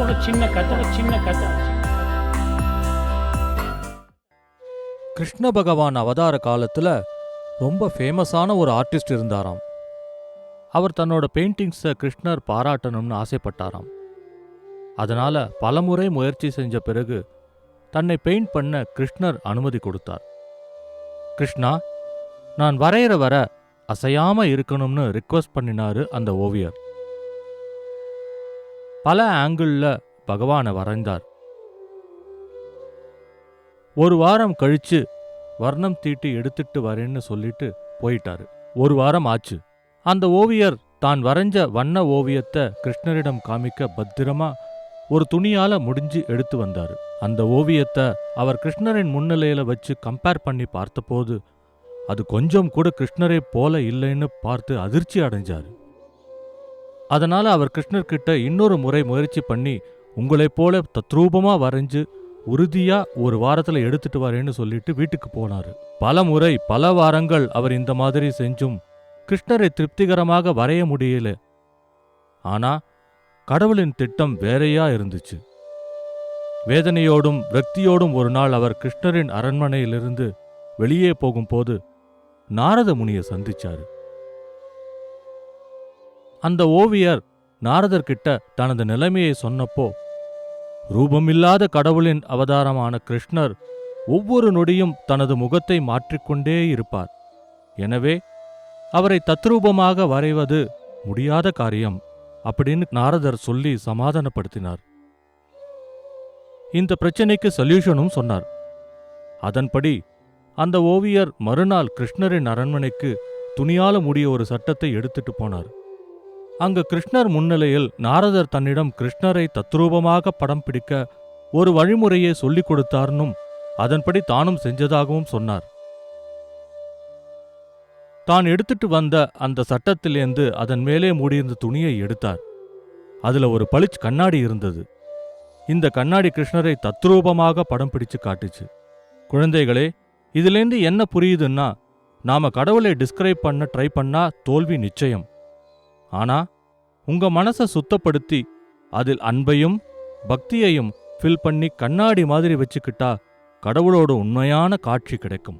ஒரு சின்ன கதை ஒரு சின்ன கதை. கிருஷ்ண பகவான் அவதார காலத்தில் ரொம்ப ஃபேமஸான ஒரு ஆர்டிஸ்ட் இருந்தாராம். அவர் தன்னோட பெயிண்டிங்ஸை கிருஷ்ணர் பாராட்டணும்னு ஆசைப்பட்டாராம். அதனால பலமுறை முயற்சி செஞ்ச பிறகு தன்னை பெயிண்ட் பண்ண கிருஷ்ணர் அனுமதி கொடுத்தார். கிருஷ்ணா நான் வரைகிற வர அசையாம இருக்கணும்னு ரிக்வெஸ்ட் பண்ணினாரு அந்த ஓவியர். பல ஆங்கிள்ல பகவானை வரைந்தார் ஒரு வாரம் கழிச்சு வர்ணம் தீட்டி எடுத்துட்டு வரேன்னு சொல்லிட்டு போயிட்டாரு. ஒரு வாரம் ஆச்சு. அந்த ஓவியர் தான் வரைஞ்ச வண்ண ஓவியத்தை கிருஷ்ணரிடம் காமிக்க பத்திரமா ஒரு துணியால முடிஞ்சு எடுத்து வந்தாரு. அந்த ஓவியத்தை அவர் கிருஷ்ணரின் முன்னிலையில வச்சு கம்பேர் பண்ணி பார்த்தபோது அது கொஞ்சம் கூட கிருஷ்ணரை போல இல்லைன்னு பார்த்து அதிர்ச்சி அடைஞ்சாரு. அதனால அவர் கிருஷ்ணர்கிட்ட இன்னொரு முறை முயற்சி பண்ணி உங்களைப் போல தத்ரூபமா வரைஞ்சு உறுதியா ஒரு வாரத்துல எடுத்துட்டு வரேன்னு சொல்லிட்டு வீட்டுக்கு போனாரு. பல முறை பல வாரங்கள் அவர் இந்த மாதிரி செஞ்சும் கிருஷ்ணரை திருப்திகரமாக வரைய முடியல. ஆனா கடவுளின் திட்டம் வேறையா இருந்துச்சு. வேதனையோடும் விரக்தியோடும் ஒரு நாள் அவர் கிருஷ்ணரின் அரண்மனையிலிருந்து வெளியே போகும்போது நாரத முனியை சந்திச்சாரு. அந்த ஓவியர் நாரதர்கிட்ட தனது நிலைமையை சொன்னப்போ ரூபமில்லாத கடவுளின் அவதாரமான கிருஷ்ணர் ஒவ்வொரு நொடியும் தனது முகத்தை மாற்றிக்கொண்டே இருப்பார். எனவே அவரை தத்ரூபமாக வரைவது முடியாத காரியம் அப்படின்னு நாரதர் சொல்லி சமாதானப்படுத்தினார். இந்த பிரச்சனைக்கு சொல்யூஷனும் சொன்னார். அதன்படி அந்த ஓவியர் மறுநாள் கிருஷ்ணரின் அரண்மனைக்கு துணியால மூடிய ஒரு சட்டத்தை எடுத்துட்டு போனார். அங்கு கிருஷ்ணர் முன்னிலையில் நாரதர் தன்னிடம் கிருஷ்ணரை தத்ரூபமாக படம் பிடிக்க ஒரு வழிமுறையை சொல்லிக் கொடுத்தார்னும் அதன்படி தானும் செஞ்சதாகவும் சொன்னார். தான் எடுத்துட்டு வந்த அந்த சட்டத்திலேந்து அதன் மேலே மூடியிருந்த துணியை எடுத்தார். அதுல ஒரு பளிச் கண்ணாடி இருந்தது. இந்த கண்ணாடி கிருஷ்ணரை தத்ரூபமாக படம் பிடிச்சு காட்டுச்சு. குழந்தைகளே இதுலேருந்து என்ன புரியுதுன்னா நாம கடவுளை டிஸ்கிரைப் பண்ண ட்ரை பண்ணா தோல்வி நிச்சயம். ஆனா உங்க மனசை சுத்தப்படுத்தி அதில் அன்பையும் பக்தியையும் ஃபில் பண்ணி கண்ணாடி மாதிரி வச்சுக்கிட்டா கடவுளோட உண்மையான காட்சி கிடைக்கும்.